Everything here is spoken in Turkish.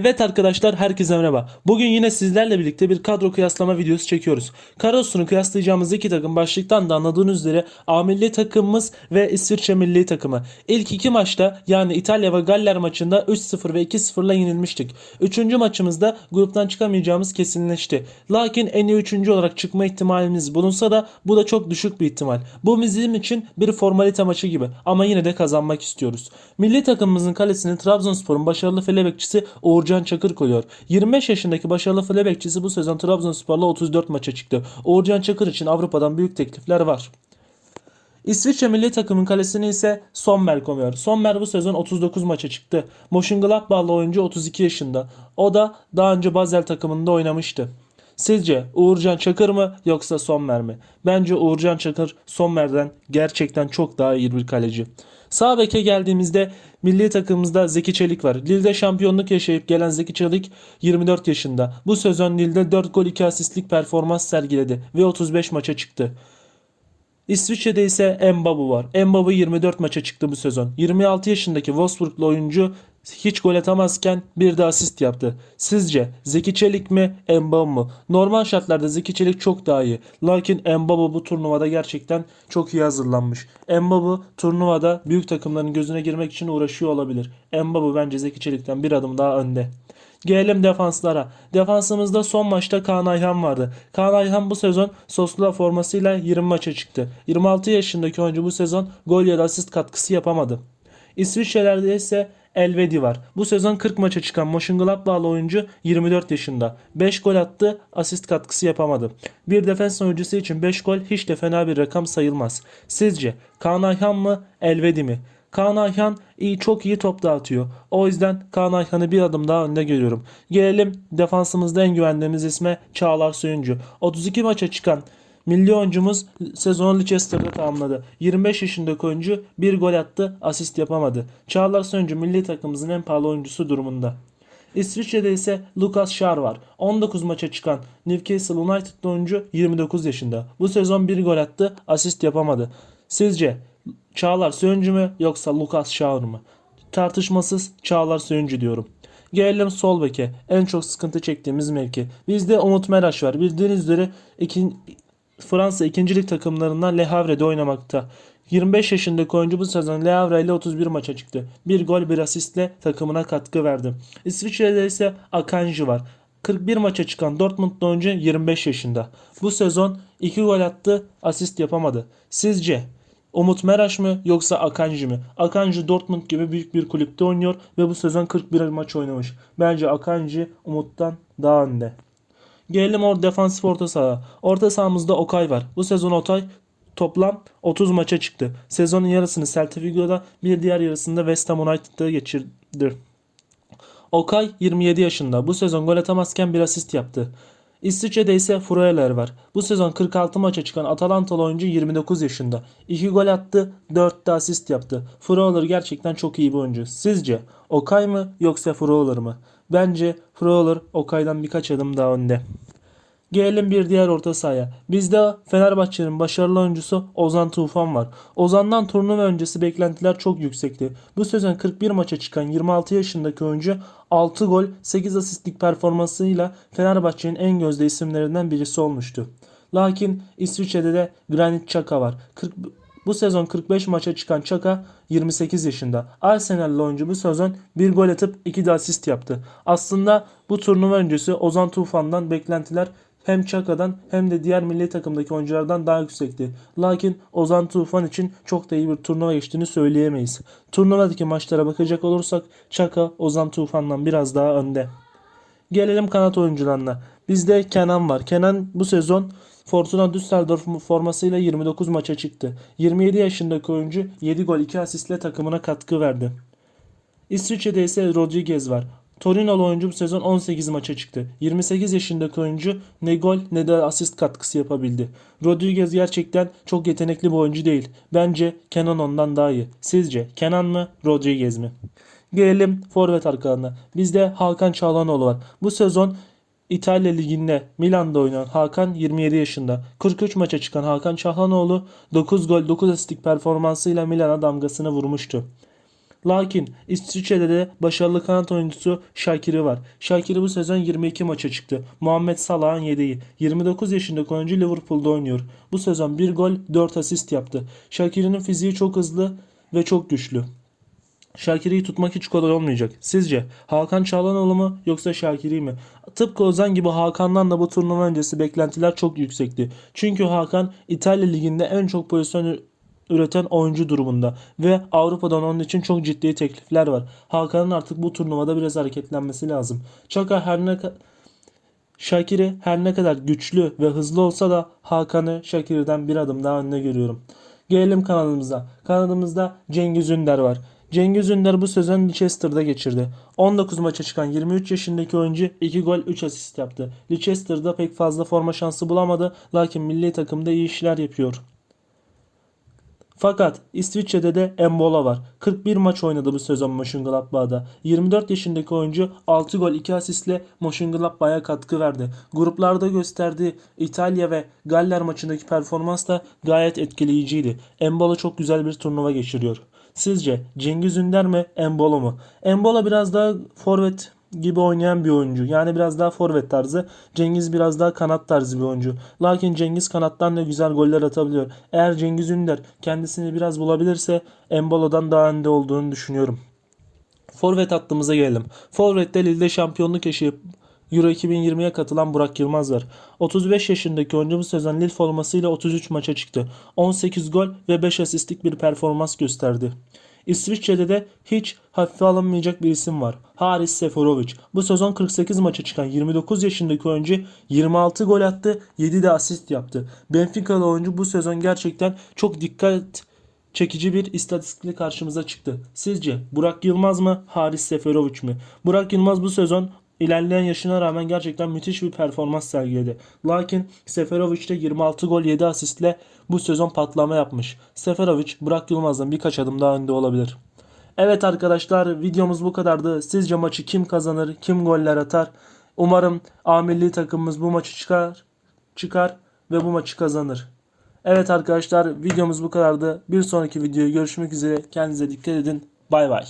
Evet arkadaşlar herkese merhaba. Bugün yine sizlerle birlikte bir kadro kıyaslama videosu çekiyoruz. Kadrosunu kıyaslayacağımız iki takım başlıktan da anladığınız üzere A milli takımımız ve İsviçre milli takımı. İlk iki maçta yani İtalya ve Galler maçında 3-0 ve 2-0 ile yenilmiştik. Üçüncü maçımızda gruptan çıkamayacağımız kesinleşti. Lakin en iyi üçüncü olarak çıkma ihtimalimiz bulunsa da bu da çok düşük bir ihtimal. Bu bizim için bir formalite maçı gibi ama yine de kazanmak istiyoruz. Milli takımımızın kalesini Trabzonspor'un başarılı file bekçisi Uğurcan Çakır koyuyor. 25 yaşındaki başarılı file bekçisi bu sezon Trabzonspor'la 34 maça çıktı. Uğurcan Çakır için Avrupa'dan büyük teklifler var. İsviçre milli takımın kalesini ise Sommer koyuyor. Sommer bu sezon 39 maça çıktı. Mönchengladbach'lı oyuncu 32 yaşında. O da daha önce Basel takımında oynamıştı. Sizce Uğurcan Çakır mı yoksa Sommer mi? Bence Uğurcan Çakır Sommer'den gerçekten çok daha iyi bir kaleci. Sağ beke geldiğimizde milli takımımızda Zeki Çelik var. Lille'de şampiyonluk yaşayıp gelen Zeki Çelik 24 yaşında. Bu sezon Lille'de 4 gol 2 asistlik performans sergiledi ve 35 maça çıktı. İsviçre'de ise Mbabu var. Mbabu 24 maça çıktı bu sezon. 26 yaşındaki Wolfsburglu oyuncu hiç gol atamazken bir de asist yaptı. Sizce Zeki Çelik mi Mbabu mu? Normal şartlarda Zeki Çelik çok daha iyi. Lakin Mbabu bu turnuvada gerçekten çok iyi hazırlanmış. Mbabu turnuvada büyük takımların gözüne girmek için uğraşıyor olabilir. Mbabu bence Zeki Çelik'ten bir adım daha önde. Gelelim defanslara. Defansımızda son maçta Kaan Ayhan vardı. Kaan Ayhan bu sezon Sosla formasıyla 20 maça çıktı. 26 yaşındaki oyuncu bu sezon gol ya da asist katkısı yapamadı. İsviçrelerde ise Elvedi var. Bu sezon 40 maça çıkan Mönchengladbach'lı oyuncu 24 yaşında. 5 gol attı, asist katkısı yapamadı. Bir defans oyuncusu için 5 gol hiç de fena bir rakam sayılmaz. Sizce Kaan Ayhan mı, Elvedi mi? Kaan Ayhan iyi, çok iyi top dağıtıyor. O yüzden Kaan Ayhan'ı bir adım daha önde görüyorum. Gelelim defansımızda en güvendiğimiz isme Çağlar Söyüncü. 32 maça çıkan milli oyuncumuz sezonu Leicester'da tamamladı. 25 yaşındaki oyuncu bir gol attı, asist yapamadı. Çağlar Söyüncü milli takımımızın en pahalı oyuncusu durumunda. İsviçre'de ise Lucas Schär var. 19 maça çıkan Newcastle United'lı oyuncu 29 yaşında. Bu sezon bir gol attı, asist yapamadı. Sizce Çağlar Söyüncü mü yoksa Lucas Schär mı? Tartışmasız Çağlar Söyüncü diyorum. Gelelim sol beke. En çok sıkıntı çektiğimiz mevki. Bizde Umut Meraş var. Bildiğiniz üzere iki, Fransa 2. lig takımlarından Le Havre'de oynamakta. 25 yaşındaki oyuncu bu sezon Le Havre ile 31 maça çıktı. Bir gol bir asistle takımına katkı verdi. İsviçre'de ise Akanji var. 41 maça çıkan Dortmund'lu oyuncu 25 yaşında. Bu sezon 2 gol attı, asist yapamadı. Sizce Umut Meraş mı yoksa Akanji mi? Akanji Dortmund gibi büyük bir kulüpte oynuyor ve bu sezon 41 maç oynamış. Bence Akanji Umut'tan daha önde. Gelelim o defansif orta saha. Orta sahamızda Okay var. Bu sezon Okay toplam 30 maça çıktı. Sezonun yarısını Celta Vigo'da bir diğer yarısını da West Ham United'da geçirdi. Okay 27 yaşında. Bu sezon gol atamazken bir asist yaptı. İsviçre'de ise Freuler var. Bu sezon 46 maça çıkan Atalantalı oyuncu 29 yaşında. 2 gol attı, 4 de asist yaptı. Freuler gerçekten çok iyi bir oyuncu. Sizce Okay mı yoksa Freuler mı? Bence Freuler Okay'dan birkaç adım daha önde. Gelelim bir diğer orta sahaya. Bizde Fenerbahçe'nin başarılı oyuncusu Ozan Tufan var. Ozan'dan turnuva öncesi beklentiler çok yüksekti. Bu sezon 41 maça çıkan 26 yaşındaki oyuncu 6 gol 8 asistlik performansıyla Fenerbahçe'nin en gözde isimlerinden birisi olmuştu. Lakin İsviçre'de de Granit Xhaka var. 40, bu sezon 45 maça çıkan Çaka 28 yaşında. Arsenal'lı oyuncu bu sezon bir gol atıp 2 de asist yaptı. Aslında bu turnuva öncesi Ozan Tufan'dan beklentiler hem Çaka'dan hem de diğer milli takımdaki oyunculardan daha yüksekti. Lakin Ozan Tufan için çok da iyi bir turnuva geçtiğini söyleyemeyiz. Turnuvadaki maçlara bakacak olursak Çaka Ozan Tufan'dan biraz daha önde. Gelelim kanat oyuncularına. Bizde Kenan var. Kenan bu sezon Fortuna Düsseldorf formasıyla 29 maça çıktı. 27 yaşındaki oyuncu 7 gol 2 asistle takımına katkı verdi. İsviçre'de ise Rodriguez var. Torino'lu oyuncu bu sezon 18 maça çıktı. 28 yaşındaki oyuncu ne gol ne de asist katkısı yapabildi. Rodriguez gerçekten çok yetenekli bir oyuncu değil. Bence Kenan ondan daha iyi. Sizce Kenan mı Rodriguez mi? Gelelim forvet arkalarına. Bizde Hakan Çağlanoğlu var. Bu sezon İtalya Ligi'nde Milan'da oynayan Hakan 27 yaşında. 43 maça çıkan Hakan Çağlanoğlu 9 gol 9 asistlik performansıyla Milan'a damgasını vurmuştu. Lakin İsviçre'de de başarılı kanat oyuncusu Şakir'i var. Şakir'i bu sezon 22 maça çıktı. Muhammed Salah'ın yedeği. 29 yaşındaki oyuncu Liverpool'da oynuyor. Bu sezon 1 gol 4 asist yaptı. Şakir'in fiziği çok hızlı ve çok güçlü. Şakir'i tutmak hiç kolay olmayacak. Sizce Hakan Çalhanoğlu mu yoksa Şakir'i mi? Tıpkı Ozan gibi Hakan'dan da bu turnuva öncesi beklentiler çok yüksekti. Çünkü Hakan İtalya Ligi'nde en çok pozisyon üreten oyuncu durumunda ve Avrupa'dan onun için çok ciddi teklifler var. Hakan'ın artık bu turnuvada biraz hareketlenmesi lazım. Çaka her ne Şakir'i her ne kadar güçlü ve hızlı olsa da Hakan'ı Şakir'den bir adım daha önde görüyorum. Gelelim kanalımıza. Kanalımızda Cengiz Ünder var. Cengiz Ünder bu sezon Leicester'da geçirdi. 19 maça çıkan 23 yaşındaki oyuncu 2 gol 3 asist yaptı. Leicester'da pek fazla forma şansı bulamadı lakin milli takımda iyi işler yapıyor. Fakat İsviçre'de de Embola var. 41 maç oynadı bu sezon Mönchengladbach'da. 24 yaşındaki oyuncu 6 gol 2 asistle Mönchengladbach'a katkı verdi. Gruplarda gösterdiği İtalya ve Galler maçındaki performans da gayet etkileyiciydi. Embola çok güzel bir turnuva geçiriyor. Sizce Cengiz Ünder mi Embola mı? Embola biraz daha forvet gibi oynayan bir oyuncu. Yani biraz daha forvet tarzı. Cengiz biraz daha kanat tarzı bir oyuncu. Lakin Cengiz kanattan da güzel goller atabiliyor. Eğer Cengiz Ünder kendisini biraz bulabilirse Embola'dan daha önde olduğunu düşünüyorum. Forvet hattımıza gelelim. Forvet'te Lille'de şampiyonluk yaşayıp Euro 2020'ye katılan Burak Yılmaz var. 35 yaşındaki oyuncu bu sezon Lille formasıyla 33 maça çıktı. 18 gol ve 5 asistlik bir performans gösterdi. İsviçre'de de hiç hafife alınmayacak bir isim var. Haris Seferovic. Bu sezon 48 maça çıkan 29 yaşındaki oyuncu 26 gol attı, 7 de asist yaptı. Benfica'lı oyuncu bu sezon gerçekten çok dikkat çekici bir istatistikle karşımıza çıktı. Sizce Burak Yılmaz mı, Haris Seferovic mi? Burak Yılmaz bu sezon ilerleyen yaşına rağmen gerçekten müthiş bir performans sergiledi. Lakin Seferovic de 26 gol 7 asistle bu sezon patlama yapmış. Seferovic Burak Yılmaz'dan birkaç adım daha önde olabilir. Evet arkadaşlar videomuz bu kadardı. Sizce maçı kim kazanır, kim goller atar? Umarım A milli takımımız bu maçı çıkar, çıkar ve bu maçı kazanır. Evet arkadaşlar videomuz bu kadardı. Bir sonraki videoya görüşmek üzere. Kendinize dikkat edin. Bay bay.